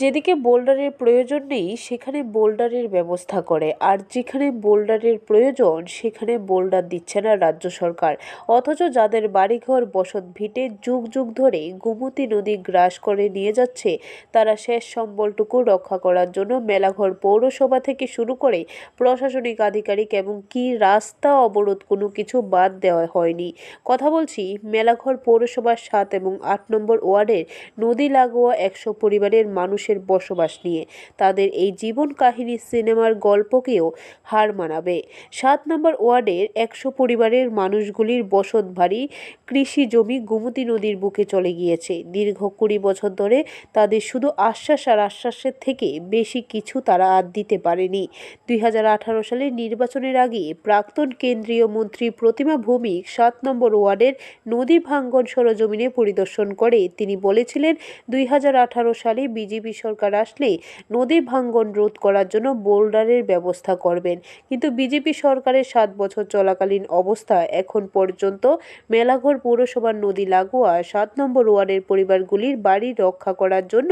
যেদিকে বোল্ডারের প্রয়োজন নেই, সেখানে বোল্ডারের ব্যবস্থা করে। আর যেখানে বোল্ডারের প্রয়োজন, সেখানে বোল্ডার দিচ্ছে না রাজ্য সরকার। অথচ যাদের বাড়িঘর বসত ভিটে যুগ যুগ ধরে গোমতী নদী গ্রাস করে নিয়ে যাচ্ছে, তারা শেষ সম্বলটুকু রক্ষা করার জন্য মেলাঘর পৌরসভা থেকে শুরু করে প্রশাসনিক আধিকারিক এবং কি রাস্তা অবরোধ কোনো কিছু বাদ দেওয়া হয়নি। কথা বলছি, মেলাঘর পৌরসভার সাত এবং আট নম্বর ওয়ার্ডের নদী লাগোয়া একশো পরিবারের মানুষের বসবাস নিয়ে। তাদের এই জীবন কাহিনী সিনেমার গল্পকেও হার মানাবে। সাত নম্বর ওয়ার্ডের একশো পরিবারের মানুষগুলির বসত ভারী কৃষি জমি গোমতী নদীর বুকে চলে গিয়েছে। দীর্ঘ কুড়ি বছর ধরে তাদের শুধু আশ্বাস আর আশ্বাসের থেকে বেশি কিছু তারা আর দিতে পারেনি। দুই সালের নির্বাচনের আগে প্রাক্তন কেন্দ্রীয় মন্ত্রী প্রতিমা ভৌমিক সাত নম্বর ওয়ার্ডের নদী ভাঙ্গন সরজমিনে পরিদর্শন করে। তিনি বলেছিলেন, দুই হাজার আঠারো সালে বিজেপি সরকার আসলে নদী ভাঙ্গন রোধ করার জন্য বোল্ডারের ব্যবস্থা করবেন। কিন্তু বিজেপি সরকারের সাত বছর চলাকালীন অবস্থা এখন পর্যন্ত মেলাঘর পৌরসভার নদী লাগোয়া সাত নম্বর ওয়ার্ডের পরিবারগুলির বাড়ি রক্ষা করার জন্য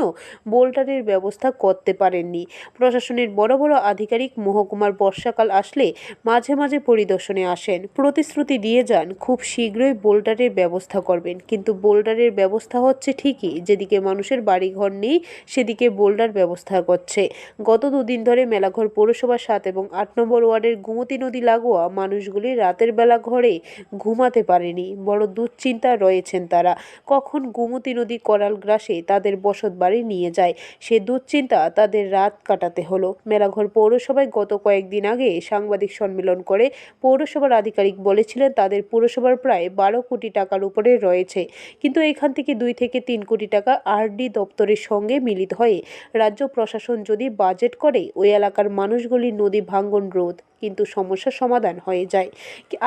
বোল্ডারের ব্যবস্থা করতে পারেননি। প্রশাসনের বড় বড় আধিকারিক মহকুমার বর্ষাকাল আসলে মাঝে মাঝে পরিদর্শনে আসেন। প্রতিশ্রুতি দিয়ে যান, খুব শীঘ্রই বোল্ডারের ব্যবস্থা করবেন। কিন্তু বোল্ডারের ব্যবস্থা হচ্ছে ঠিকই, যেদিকে মানুষের বাড়িঘর নেই সেদিকে বোল্ডার ব্যবস্থা করছে। গত দুদিন ধরে মেলাঘর পৌরসভা সাত এবং আট নম্বর ওয়ার্ডের গোমতী নদী লাগোয়া মানুষগুলি রাতের বেলা ঘরে ঘুমাতে পারেনি, বড় দুশ্চিন্তা রয়েছেন তারা। কখন গোমতী নদী করাল গ্রাসে তাদের বসত বাড়ি নিয়ে যায়, সে দুশ্চিন্তা তাদের রাত কাটাতে হলো। মেলাঘর পৌরসভায় গত কয়েকদিন আগে সাংবাদিক সম্মেলন করে পৌরসভার আধিকারিক বলেছিলেন, তাদের পৌরসভার প্রায় বারো কোটি টাকার উপরে রয়েছে। কিন্তু এখান থেকে দুই থেকে তিন কোটি টাকা আরডি দপ্তরের সঙ্গে মিলিত হয়ে রাজ্য প্রশাসন যদি বাজেট করে ওই এলাকার মানুষগুলি নদী ভাঙ্গন রোধ কিন্তু সমস্যার সমাধান হয়ে যায়।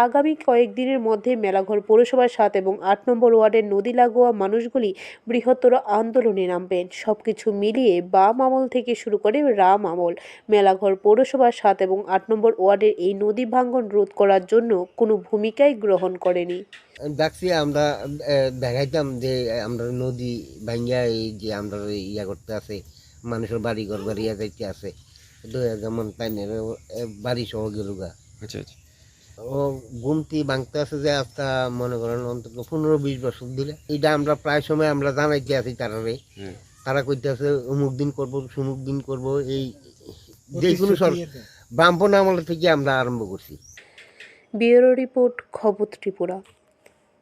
আগামী কয়েকদিনের মধ্যে মেলাঘর পৌরসভার সাত এবং আট নম্বর ওয়ার্ডের নদী লাগোয়া মানুষগুলি বৃহত্তর আন্দোলনে নামবেন। সব কিছু মিলিয়ে বাম আমল থেকে শুরু করে রাম আমল। মেলাঘর পৌরসভার সাত এবং আট নম্বর ওয়ার্ডের এই নদী ভাঙ্গন রোধ করার জন্য কোনো ভূমিকাই গ্রহণ করেনি। দেখছি আমরা দেখাইতাম যে আমরা নদী ভাঙ্গিয়া এই যে আমরা ইয়া করতে আছে, মানুষের বাড়ি ঘর বাড়িয়া যাইতে আছে। তো যেমন তাই বাড়ি সহ গেলুগা আচ্ছা আচ্ছা। ও গুমতি ভাঙতে আছে যে আস্তা মনে করেন অন্তত পনেরো বিশ বছর ধরে। এটা আমরা প্রায় সময় আমরা জানাইতে আছি তারারে তারা কইতে আছে অমুক দিন করব সুমুক দিন করব এই যে কোনো সর বামপন আমল থেকে আমরা আরম্ভ করছি। ব্যুরো রিপোর্ট খবর ত্রিপুরা।